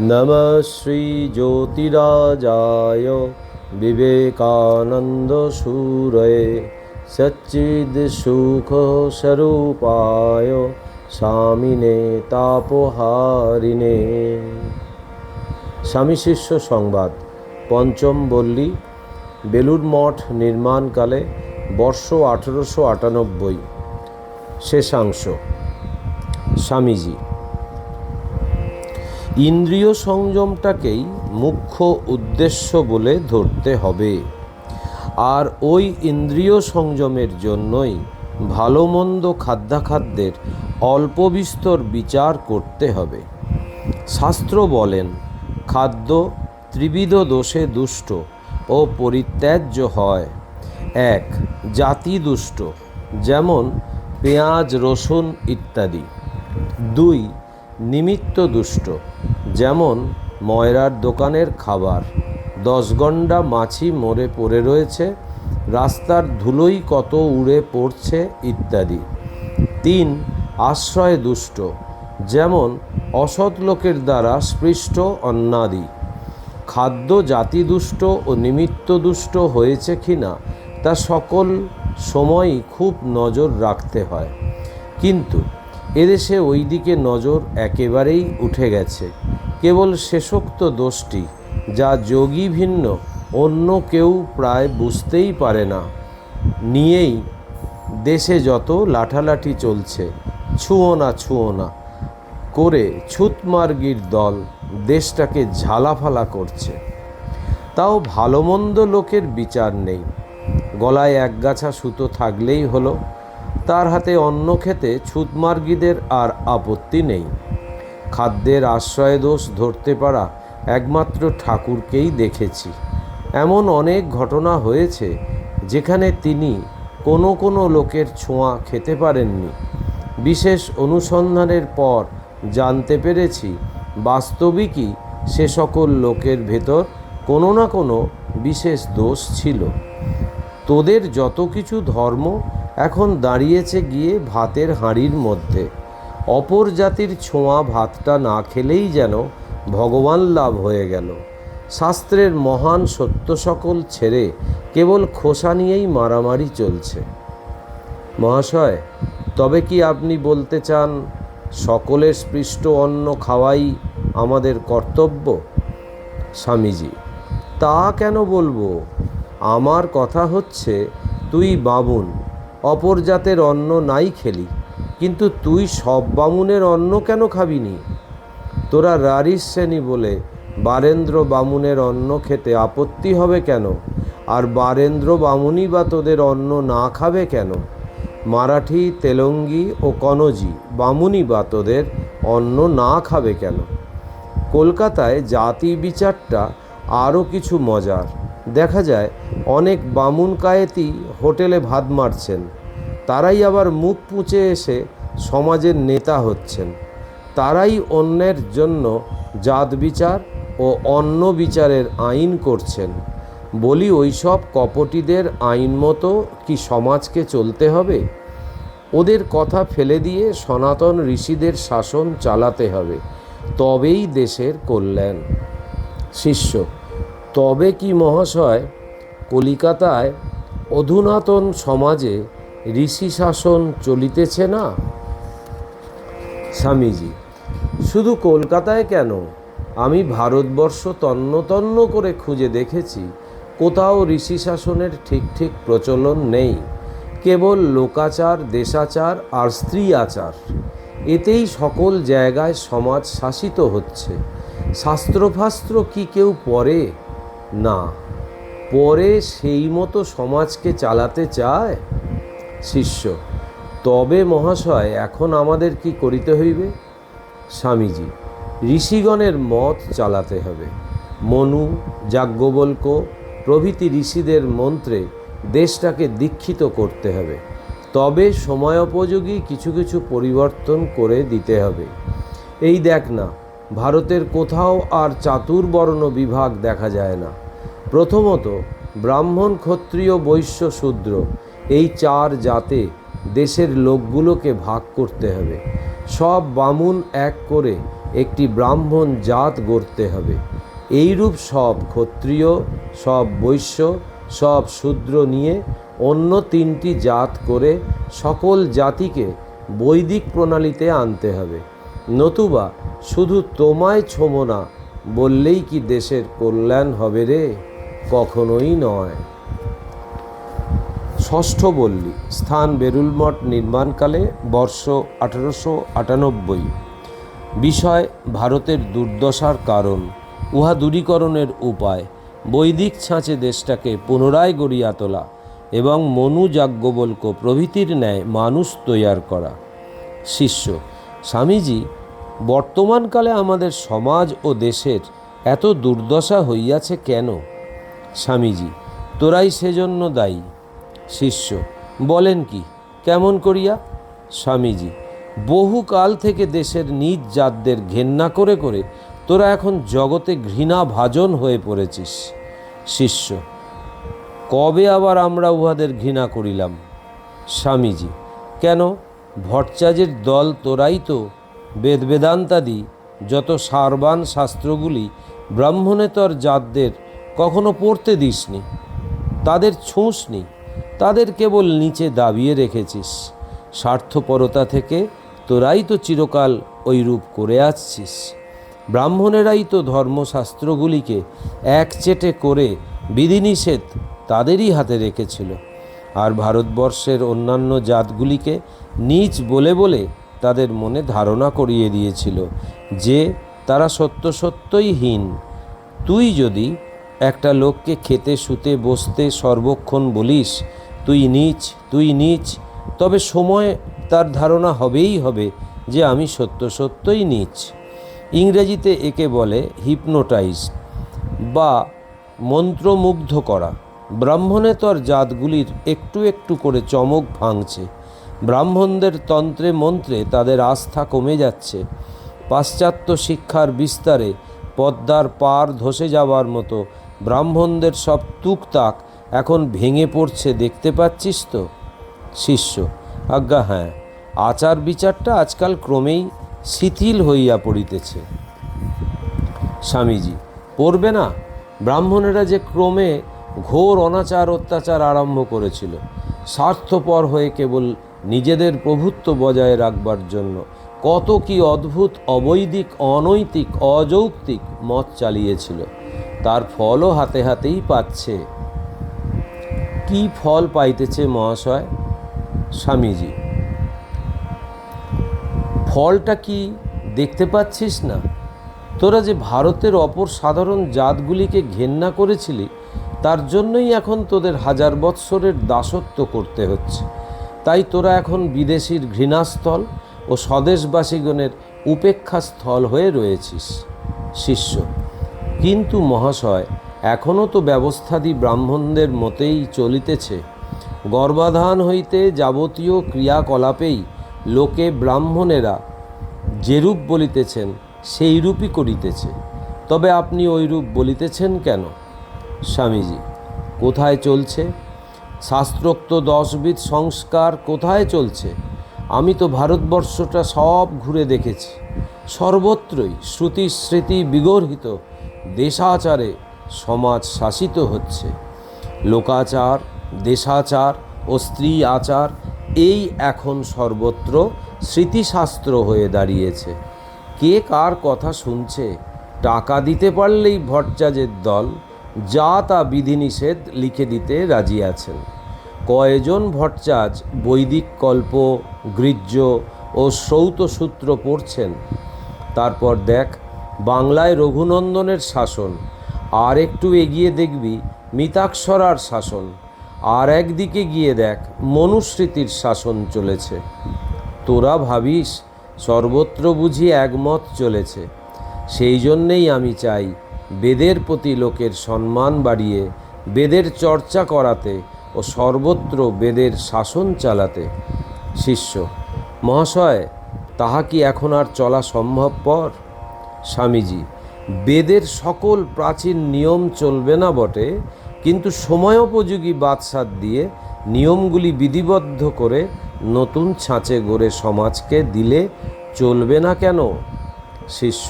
नमः श्रीज्योतिराजाय विवेकानन्दसूरये सच्चिद्सुखस्वरूपाय স্বামিনে তাপহারিণে স্বামী শিষ্য সংবাদ পঞ্চম বল্লী বেলুর মঠ নির্মাণকালে বর্ষ আঠেরোশো আটানব্বই শেষাংশ স্বামীজি ইন্দ্রিয় সংযমটাকেই মুখ্য উদ্দেশ্য বলে ধরতে হবে। আর ওই ইন্দ্রিয় সংযমের জন্যই ভালো মন্দ খাদ্যাখাদ্যের অল্প বিস্তর বিচার করতে হবে। শাস্ত্র বলেন, খাদ্য ত্রিবিধ দোষে দুষ্ট ও পরিত্যাজ্য হয়। এক, জাতি দুষ্ট, যেমন পেঁয়াজ, রসুন ইত্যাদি। দুই নিমিত্ত দুষ্ট, যেমন ময়রার দোকানের খাবার। দশ গন্ডা মাছি মরে পড়ে রয়েছে, রাস্তার ধুলোই কত উড়ে পড়ছে ইত্যাদি। তিন, আশ্রয় দুষ্ট, যেমন অসৎ লোকের দ্বারা স্পৃষ্ট অন্নাদি। খাদ্য জাতি দুষ্ট ও নিমিত্ত দুষ্ট হয়েছে কি না তা সকল সময়ই খুব নজর রাখতে হয়। কিন্তু এদেশে ওই দিকে নজর একেবারেই উঠে গেছে। কেবল শেষোক্ত দোষটি, যা যোগী ভিন্ন, অন্য কেউ প্রায় বুঝতেই পারে না। নিয়েই দেশে যত লাঠালাঠি চলছে, ছুঁয়ো না ছুঁয়ো না। করে ছুতমার্গির দল দেশটাকে ঝালাফালা করছে। তাও ভালো মন্দ লোকের বিচার নেই। গলায় একগাছা সুতো থাকলেই হলো। তার হাতে অন্ন খেতে ছুতমার্গীদের আর আপত্তি নেই। খাদ্যের আশ্রয় দোষ ধরতে পারা একমাত্র ঠাকুরকেই দেখেছি। এমন অনেক ঘটনা হয়েছে যেখানে তিনি কোনো কোনো লোকের ছোঁয়া খেতে পারেননি। বিশেষ অনুসন্ধানের পর জানতে পেরেছি বাস্তবিকই সে সকল লোকের ভেতর কোনো না কোনো বিশেষ দোষ ছিল। তোদের যত কিছু ধর্ম এখন দাঁড়িয়েছে গিয়ে ভাতের হাঁড়ির মধ্যে। অপর জাতির ছোঁয়া ভাতটা না খেলেই যেন ভগবান লাভ হয়ে গেল। শাস্ত্রের মহান সত্য সকল ছেড়ে কেবল খোসা নিয়েই মারামারি চলছে। মহাশয়, তবে কি আপনি বলতে চান, সকলের স্পৃষ্ট অন্ন খাওয়াই আমাদের কর্তব্য? স্বামীজি, তা কেন বলব? আমার কথা হচ্ছে, তুই বামুন অপর জাতের অন্ন নাই খেলি। কিন্তু তুই সব বামুনের অন্ন কেন খাবিনি? তোরা রারিস শ্রেণি বলে বারেন্দ্র বামুনের অন্ন খেতে আপত্তি হবে কেন? আর বারেন্দ্র বামুনই বা তোদের অন্ন না খাবে কেন? মারাঠি, তেলঙ্গি ও কনজি বামুনি বা তোদের অন্ন না খাবে কেন? কলকাতায় জাতি বিচারটা আরও কিছু মজার। দেখা যায় অনেক বামুন কায়েতি হোটেলে ভাত মারছেন। তারাই আবার মুখ পুঁচে এসে সমাজের নেতা হচ্ছেন। তারাই অন্যের জন্য জাত বিচার ও অন্য বিচারের আইন করছেন। বলি ওইসব কপটিদের আইন মতো কি সমাজকে চলতে হবে? ওদের কথা ফেলে দিয়ে সনাতন ঋষিদের শাসন চালাতে হবে। তবেই দেশের কল্যাণ। শিষ্য, তবে কি মহাশয় কলিকাতায় অধুনাতন সমাজে ঋষি শাসন চলিতেছে না? স্বামীজি, শুধু কলকাতায় কেন? আমি ভারতবর্ষ তন্ন তন্ন করে খুঁজে দেখেছি, কোথাও ঋষি শাসনের ঠিক ঠিক প্রচলন নেই, কেবল লোকাচার, দেশাচার আর স্ত্রী আচার এতেই সকল জায়গায় সমাজ শাসিত হচ্ছে। শাস্ত্রফাস্ত্র কি কেউ পড়ে? না পরে সেই মতো সমাজকে চালাতে চায়? শিষ্য, তবে মহাশয়, এখন আমাদের কি করিতে হইবে? স্বামীজি, ঋষিগণের মত চালাতে হবে। মনু, যাজ্ঞবল্ক, প্রভৃতি ঋষিদের মন্ত্রে দেশটাকে দীক্ষিত করতে হবে। তবে সময়োপযোগী কিছু কিছু পরিবর্তন করে দিতে হবে। এই দেখ না, ভারতের কোথাও আর চাতুর্বর্ণ বিভাগ দেখা যায় না। প্রথমত, ব্রাহ্মণ ক্ষত্রিয় বৈশ্য শূদ্র এই চার জাতে দেশের লোকগুলোকে ভাগ করতে হবে। সব বামুন এক করে একটি ব্রাহ্মণ জাত গড়তে হবে। এইরূপ সব ক্ষত্রিয়, সব বৈশ্য, সব শূদ্র নিয়ে অন্য তিনটি জাত করে সকল জাতিকে বৈদিক প্রণালীতে আনতে হবে। নতুবা শুধু তোমায় ছোমো না, বললেই কি দেশের কল্যাণ হবে রে? কখনোই নয়। ষষ্ঠ বল্লী, স্থান বেরুলমঠ নির্মাণকালে বর্ষ আঠারোশো আটানব্বই। বিষয়, ভারতের দুর্দশার কারণ, উহা দূরীকরণের উপায়, বৈদিক ছাঁচে দেশটাকে পুনরায় গড়িয়া তোলা এবং মনু যাজ্ঞবল্ক প্রভৃতির ন্যায় মানুষ তৈয়ার করা। শিষ্য, স্বামীজি, বর্তমানকালে আমাদের সমাজ ও দেশের এত দুর্দশা হইয়াছে কেন? স্বামীজি, তোরাই সেজন্য দায়ী। শিষ্য, বলেন কি? কেমন করিয়া? স্বামীজি বহুকাল থেকে দেশের নিজ জাতদের ঘেন্না করে করে তোরা এখন জগতে ঘৃণা ভাজন হয়ে পড়েছিস। শিষ্য, কবে আবার আমরা উহাদের ঘৃণা করিলাম? স্বামীজি, কেন? ভট্টাচার্যের দল তোরাই তো বেদ বেদান্তাদি যত সারবান শাস্ত্রগুলি ব্রাহ্মণেতর জাতদের কখনো পড়তে দিসনি, তাদের ছুঁসনি। তাদের কেবল নিচে দাবিয়ে রেখেছিস। স্বার্থপরতা থেকে তোরাই তো চিরকাল ওই রূপ করে আসছিস। ব্রাহ্মণেরাই তো ধর্মশাস্ত্রগুলিকে একচেটে করে বিধিনিষেধ তাদেরই হাতে রেখেছিল। আর ভারতবর্ষের অন্যান্য জাতগুলিকে নীচ বলে বলে তাদের মনে ধারণা করিয়ে দিয়েছিল যে তারা সত্য সত্যই হীন। তুই যদি একটা লোককে খেতে, শুতে, বসতে সর্বক্ষণ বলিস তুই নিচ তুই নিচ। তবে সময় তার ধারণা হবেই হবে যে আমি সত্য সত্যই নিচ। ইংরেজিতে একে বলে হিপনোটাইজ বা মন্ত্রমুগ্ধ করা। ব্রাহ্মণে ব্রাহ্মণেতর জাতগুলির একটু একটু করে চমক ভাঙছে। ব্রাহ্মণদের তন্ত্রে মন্ত্রে তাদের আস্থা কমে যাচ্ছে। পাশ্চাত্য শিক্ষার বিস্তারে পদ্মার পার ধসে যাওয়ার মতো ব্রাহ্মণদের সব তুকতাক এখন ভেঙে পড়ছে, দেখতে পাচ্ছিস তো? শিষ্য, আজ্ঞা হ্যাঁ আচার বিচারটা আজকাল ক্রমেই শিথিল হইয়া পড়িতেছে। স্বামীজি, পড়বে না? ব্রাহ্মণেরা যে ক্রমে ঘোর অনাচার, অত্যাচার আরম্ভ করেছিল, স্বার্থপর হয়ে কেবল নিজেদের প্রভুত্ব বজায় রাখবার জন্য কত কি অদ্ভুত, অবৈদিক, অনৈতিক, অযৌক্তিক মত চালিয়েছিল। তার ফলও হাতে হাতেই পাচ্ছে। কি ফল পাইতেছে মহাশয় স্বামীজি? ফলটা কি দেখতে পাচ্ছিস না? তোরা যে ভারতের অপর সাধারণ জাতগুলিকে ঘেন্না করেছিলি, তার জন্যই এখন তোদের হাজার বৎসরের দাসত্ব করতে হচ্ছে। তাই তোরা এখন বিদেশির ঘৃণাস্থল ও স্বদেশবাসীগণের উপেক্ষাস্থল হয়ে রয়েছিস, শিষ্য। কিন্তু মহাশয় এখনও তো ব্যবস্থাদি ব্রাহ্মণদের মতেই চলিতেছে। গর্ভাধান হইতে যাবতীয় ক্রিয়াকলাপেই লোকে ব্রাহ্মণেরা যেরূপ বলিতেছেন সেই রূপই করিতেছে। তবে আপনি ওই রূপ বলিতেছেন কেন? স্বামীজি, কোথায় চলছে? শাস্ত্রোক্ত দশবিধ সংস্কার কোথায় চলছে? আমি তো ভারতবর্ষটা সব ঘুরে দেখেছি। সর্বত্রই শ্রুতি স্মৃতি বিগর্হিত, দেশাচারে সমাজ শাসিত হচ্ছে। লোকাচার, দেশাচার ও স্ত্রী আচার এই এখন সর্বত্র স্মৃতিশাস্ত্র হয়ে দাঁড়িয়েছে। কে কার কথা শুনছে, টাকা দিতে পারলেই ভট্টাচার্যের দল, যা তা বিধিনিষেধ লিখে দিতে রাজি আছেন। কয়জন ভট্টাচার্য বৈদিক কল্প গৃহ্য ও শ্রৌতসূত্র পড়ছেন? তারপর দেখ, বাংলায় রঘুনন্দনের শাসন। আর একটু এগিয়ে দেখবি মিতাক্ষরার শাসন। আর একদিকে গিয়ে দেখ মনুস্মৃতির শাসন চলেছে। তোরা ভাবিস সর্বত্র বুঝি একমত চলেছে। সেই জন্যেই আমি চাই বেদের প্রতি লোকের সম্মান বাড়িয়ে, বেদের চর্চা করাতে ও সর্বত্র বেদের শাসন চালাতে। শিষ্য, মহাশয়, তাহা কি এখন আর চলা সম্ভবপর? স্বামীজি বেদের সকল প্রাচীন নিয়ম চলবে না বটে, কিন্তু সময়োপযোগী বাদশাদ দিয়ে নিয়মগুলি বিধিবদ্ধ করে নতুন ছাঁচে গড়ে সমাজকে দিলে চলবে না কেন? শিষ্য,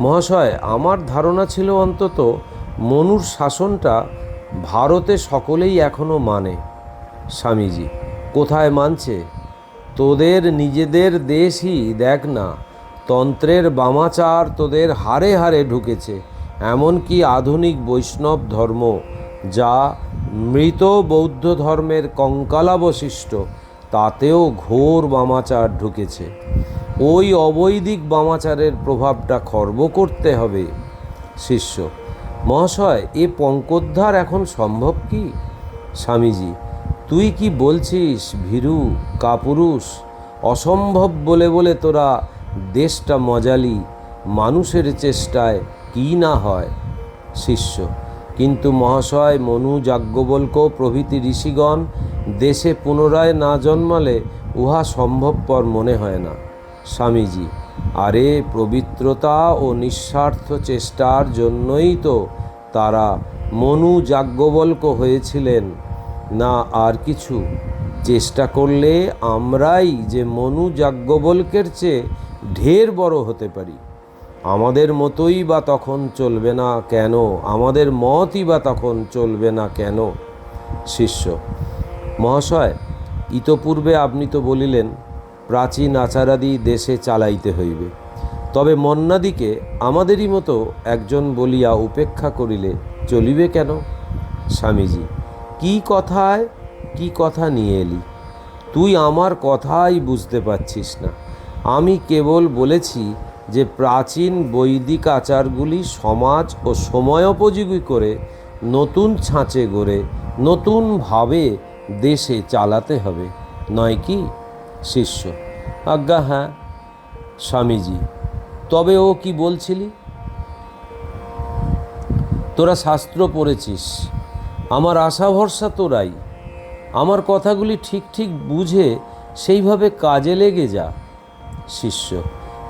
মহাশয়, আমার ধারণা ছিল অন্তত মনুর শাসনটা ভারতে সকলেই এখনও মানে। স্বামীজি, কোথায় মানছে? তোদের নিজেদের দেশই দেখ না। তন্ত্রের বামাচার তোদের হারে হারে ঢুকেছে, এমনকি আধুনিক বৈষ্ণব ধর্ম, যা মৃত বৌদ্ধ ধর্মের কঙ্কালাবশিষ্ট, তাতেও ঘোর বামাচার ঢুকেছে। ওই অবৈদিক বামাচারের প্রভাবটা খর্ব করতে হবে, শিষ্য। মহাশয়, এ পঙ্কোদ্ধার এখন সম্ভব কি? স্বামীজি, তুই কি বলছিস, ভীরু, কাপুরুষ? অসম্ভব বলে বলে তোরা দেশটা মজালি, মানুষের চেষ্টায় কি না হয়? শিষ্য। কিন্তু মহাশয় মনু যাজ্ঞবল্ক প্রভৃতি ঋষিগণ দেশে পুনরায় না জন্মালে উহা সম্ভবপর মনে হয় না। স্বামীজি, আরে পবিত্রতা ও নিঃস্বার্থ চেষ্টার জন্যই তো তারা মনু যাজ্ঞবল্ক হয়েছিলেন। না আর কিছু। চেষ্টা করলে আমরাই যে মনু যাজ্ঞবল্কের চেয়ে ঢের বড় হতে পারি। আমাদের মতোই বা তখন চলবে না কেন? আমাদের মতই বা তখন চলবে না কেন? শিষ্য, মহাশয়, ইতপূর্বে আপনি তো বলিলেন, প্রাচীন আচারাদি দেশে চালাইতে হইবে। তবে মন্নাদিকে আমাদেরই মতো একজন বলিয়া উপেক্ষা করিলে চলিবে কেন? স্বামীজি, কি কথায় কি কথা নিয়ে এলি? তুই আমার কথাই বুঝতে পারছিস না। আমি কেবল বলেছি যে প্রাচীন বৈদিক আচারগুলি সমাজ ও সময়োপযোগী করে নতুন ছাঁচে গড়ে নতুনভাবে দেশে চালাতে হবে। নয় কি, শিষ্য? আজ্ঞা হ্যাঁ। স্বামীজি, তবে ও কি বলছিলি? তোরা শাস্ত্র পড়েছিস। আমার আশা ভরসা তোরাই আমার কথাগুলি ঠিক ঠিক বুঝে সেইভাবে কাজে লেগে যা, শিষ্য।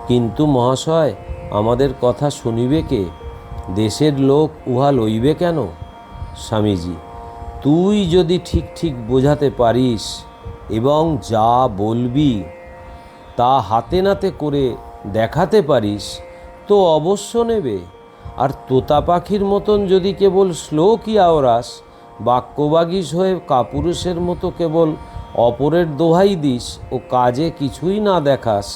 কিন্তু মহাশয়, আমাদের কথা শুনিবে কে? দেশের লোক উহা লইবে কেন? স্বামীজি, তুই যদি ঠিক ঠিক বোঝাতে পারিস এবং যা বলবি তা হাতে নাতে করে দেখাতে পারিস, তো অবশ্য নেবে। আর তোতা পাখির মতন যদি কেবল শ্লোকই আওরাস বাক্যবাগীশ হয়ে কাপুরুষের মতো কেবল অপরের দোহাই দিস ও কাজে কিছুই না দেখাস,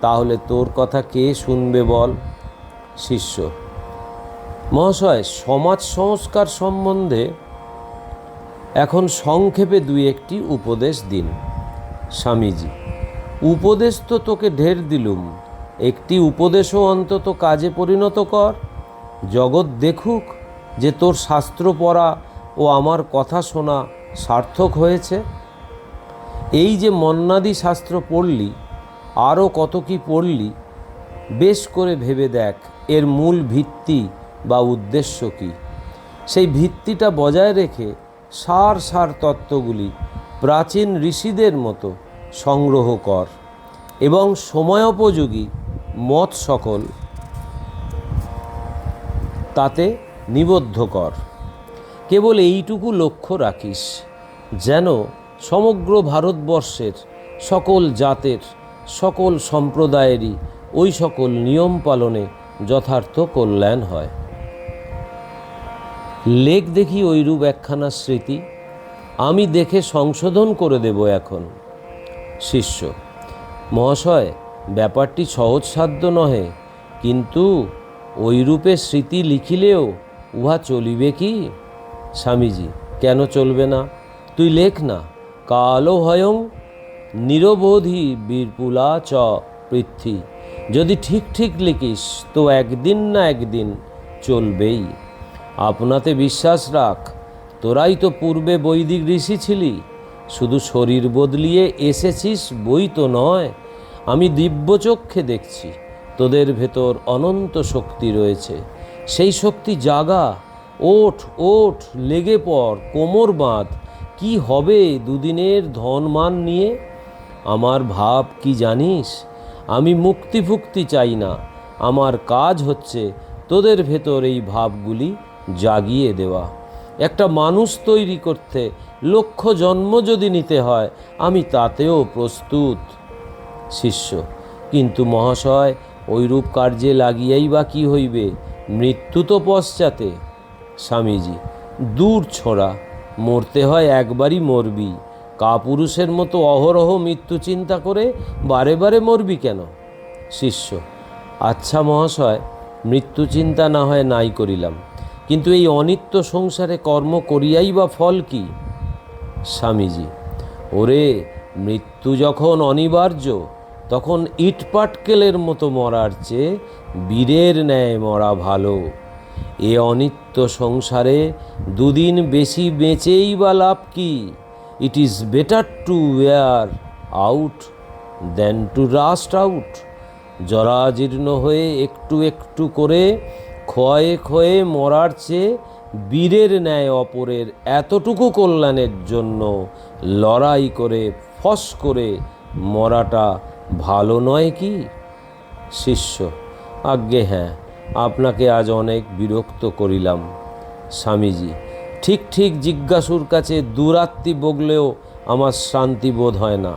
তাহলে তোর কথা কে শুনবে বল? শিষ্য। মহাশয়, সমাজ সংস্কার সম্বন্ধে এখন সংক্ষেপে দুই একটি উপদেশ দিন। স্বামীজি, উপদেশ তো তোকে ঢের দিলুম, একটি উপদেশও অন্তত কাজে পরিণত কর। জগৎ দেখুক যে তোর শাস্ত্র পড়া ও আমার কথা শোনা সার্থক হয়েছে। এই যে মন্নাদি শাস্ত্র পড়লি, আরও কত কি পড়লি, বেশ করে ভেবে দেখ, এর মূল ভিত্তি বা উদ্দেশ্য কী। সেই ভিত্তিটা বজায় রেখে সার সার তত্ত্বগুলি প্রাচীন ঋষিদের মতো সংগ্রহ কর এবং সময়োপযোগী মত সকল তাতে নিবদ্ধ কর। কেবল এইটুকু লক্ষ্য রাখিস, যেন সমগ্র ভারতবর্ষের সকল জাতের, সকল সম্প্রদায়েরই ওই সকল নিয়ম পালনে যথার্থ কল্যাণ হয়। লেখ দেখি ওইরূপ একখানা স্মৃতি, আমি দেখে সংশোধন করে দেব এখন। শিষ্য, মহাশয়, ব্যাপারটি সহজসাধ্য নহে, কিন্তু ওইরূপে স্মৃতি লিখিলেও উহা চলিবে কি? স্বামীজি, কেন চলবে না? তুই লেখ না। কালো হয়ং নিরবোধি বীরপুলা চ পৃথ্বী। যদি ঠিক ঠিক লিখিস, তো একদিন না একদিন চলবেই। আপনাতে বিশ্বাস রাখ, তোরাই তো পূর্বে বৈদিক ঋষি ছিলি। শুধু শরীর বদলিয়ে এসেছিস, বই তো নয়। আমি দিব্যচক্ষে দেখছি, তোদের ভেতর অনন্ত শক্তি রয়েছে। সেই শক্তি জাগা ওঠ ওঠ, লেগে পড়, কোমর বাঁধ, কি হবে দুদিনের ধনমান নিয়ে? আমার ভাব কি জানিস? আমি মুক্তি ফুক্তি চাই না। আমার কাজ হচ্ছে তোদের ভেতর এই ভাবগুলি জাগিয়ে দেওয়া। একটা মানুষ তৈরি করতে লক্ষ জন্ম যদি নিতে হয়, আমি তাতেও প্রস্তুত শিষ্য। কিন্তু মহাশয় ওইরূপ কার্যে লাগিয়াই বা কি হইবে? মৃত্যু তো পশ্চাতে। স্বামীজি, দূর ছোড়া, মরতে হয় একবারই মরবি। কাপুরুষের মতো অহরহ মৃত্যু চিন্তা করে বারে বারে মরবি কেন? শিষ্য আচ্ছা মহাশয়, মৃত্যু চিন্তা না হয় নাই করিলাম। কিন্তু এই অনিত্য সংসারে কর্ম করিয়াই বা ফল কি? স্বামীজি, ওরে, মৃত্যু যখন অনিবার্য, তখন ইটপাটকেলের মতো মরার চেয়ে বীরের ন্যায় মরা ভালো। এ অনিত্য সংসারে দুদিন বেশি বেঁচেই বা লাভ কি? It is better to wear out than to rust out জরাজীর্ণ হয়ে একটু একটু করে ক্ষয়ে ক্ষয়ে মরার চেয়ে বীরের ন্যায় অপরের এতটুকু কল্যাণের জন্য লড়াই করে, ফস করে মরাটা ভালো নয় কি? শিষ্য, আজ্ঞে হ্যাঁ। আপনাকে আজ অনেক বিরক্ত করিলাম, স্বামীজি। ঠিক ঠিক জিজ্ঞাসুর কাছে দুরাত্রি বগলেও আমার শান্তি বোধ হয় না।